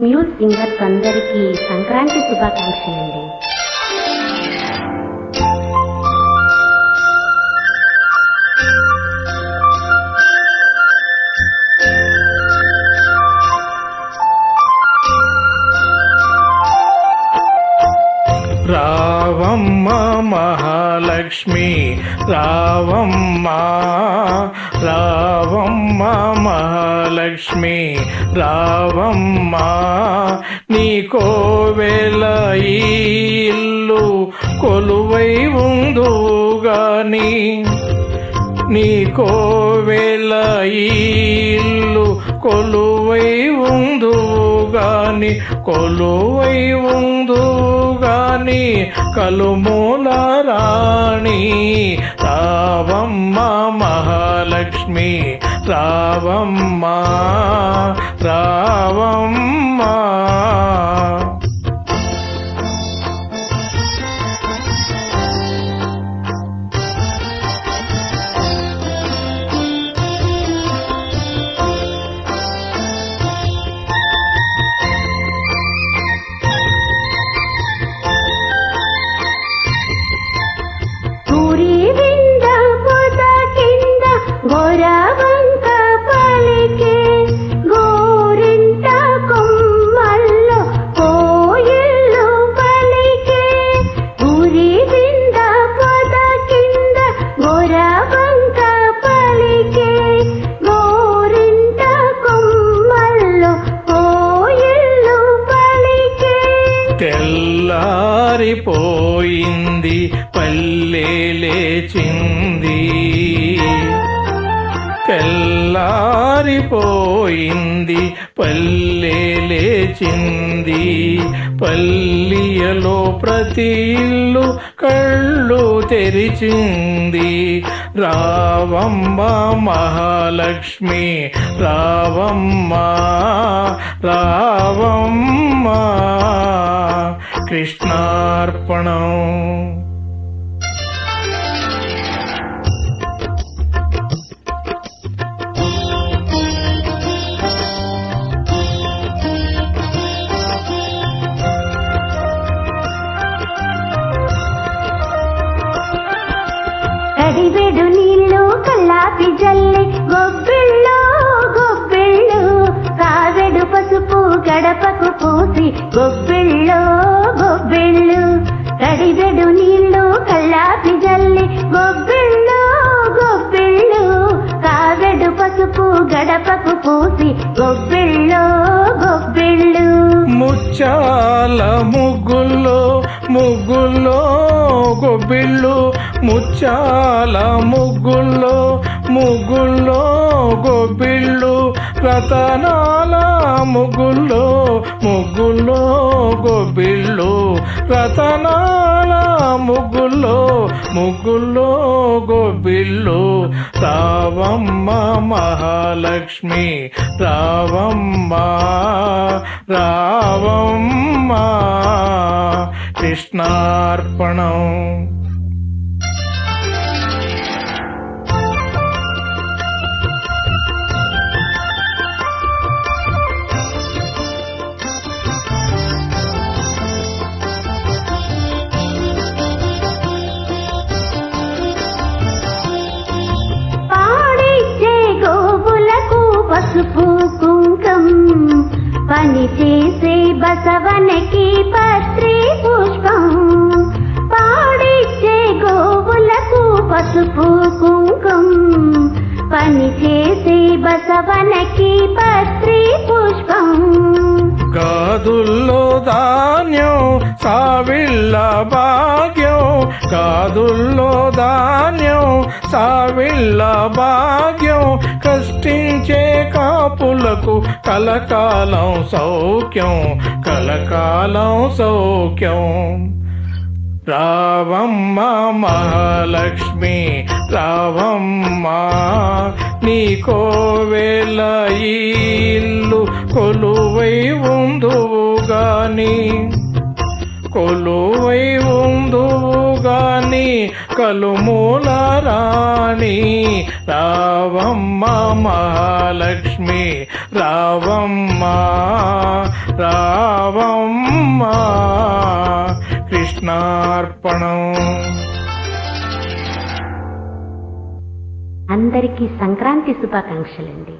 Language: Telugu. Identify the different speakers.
Speaker 1: మ్యూజ్ సింగర్స్ అందరికీ సంక్రాంతి శుభాకాంక్షలు అండి
Speaker 2: రావమ్మ మహాలక్ష్మి రావమ్మ రావమ్మ మహా మహాలక్ష్మి రావమ్మా నీ కోవెల ఇల్లు కొలువై ఉందుగాని నీ కోవెల ఇల్లు కొలువై ఉందుగాని కొలువై ఉందుగాని కలుమూల రాణి. రావమ్మ మహాలక్ష్మి రావమ్మ రావమ్మ. తెల్లారిపోయింది పల్లె లేచింది. తెల్లారిపోయింది పల్లె లేచింది. పల్లియలో ప్రతి ఇల్లు కళ్ళు తెరిచింది. రావమ్మ మహాలక్ష్మి రావమ్మ రావమ్మ కృష్ణార్పణం.
Speaker 1: తడిబెడు నీళ్ళు కల్లాపి జల్లి. గొబ్బిళ్ళు గొబ్బిళ్ళు కావెడు పసుపు గడపకు పూసి. గొబ్బిళ్ళు గొబ్బిళ్ళు తడిబెడు నీళ్ళు కల్లాపి జల్లి. గొబ్బిళ్ళు
Speaker 2: ముగ్గుల్లో గొబ్బిళ్ళు ముచ్చాల ముగ్గుల్లో ముగ్గుల్లో గొబ్బిళ్ళు రతనాల ముగ్గుల్లో ముగ్గుల్లో గొబ్బిళ్ళు రతనాల ముగ్గుల్లో ముగ్గుల్లో గొబ్బిళ్ళు. రావమ్మ మహాలక్ష్మి రావమ్మ రావమ్మ. కృష్ణార్పణం
Speaker 1: పాడిచ్చే గోవులకు పసుపు కుంకం పని చేసే బసవనకి పత్రి పుష్పం. పాడిచ్చే గోవులకు పసుపు కుంకుం. పని చేసే బసవనకి పత్రి పుష్పం.
Speaker 2: కాదుల్లో ధాన్యం సావిళ్ళ భాగ్యం. కాదుల్లో ధాన్యం సావిళ్ళ భాగ్యం. కష్టించే కాపులకు కలకాలం సౌఖ్యం కలకాలం సౌఖ్యం రావమ్మ మహాలక్ష్మి రావమ్మ నీ కోవెల ఇల్లు కొలువై ఉందువుగాని కొలువై ఉందువుగాని కలుమూల రాణి రావమ్మ మహాలక్ష్మి రావమ్మ రావమ్మ కృష్ణార్పణం.
Speaker 1: అందరికీ సంక్రాంతి శుభాకాంక్షలండి.